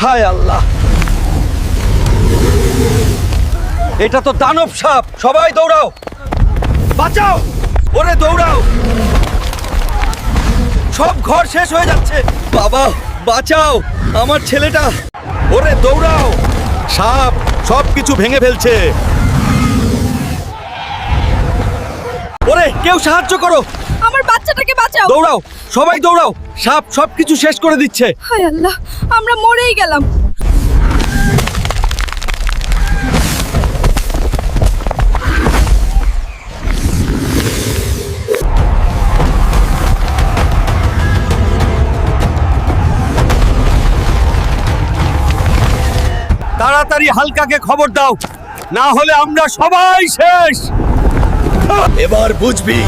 হায় আল্লাহ। এটা তো দানব সাপ। সবাই দৌড়াও। বাঁচাও। ওরে দৌড়াও। সব ঘর শেষ হয়ে যাচ্ছে। বাবা, বাঁচাও। আমার ছেলেটা। ওরে দৌড়াও। সাপ সব কিছু ভেঙে ফেলছে। ওরে, কেউ সাহায্য করো। আমার বাঁচাও দৌড়াও সবাই দৌড়াও সাপ সব কিছু শেষ করে দিচ্ছে। হায় আল্লাহ আমরা মরেই গেলাম। তাড়াতাড়ি হালকাকে খবর দাও না হলে আমরা সবাই শেষ। এবার বুঝবি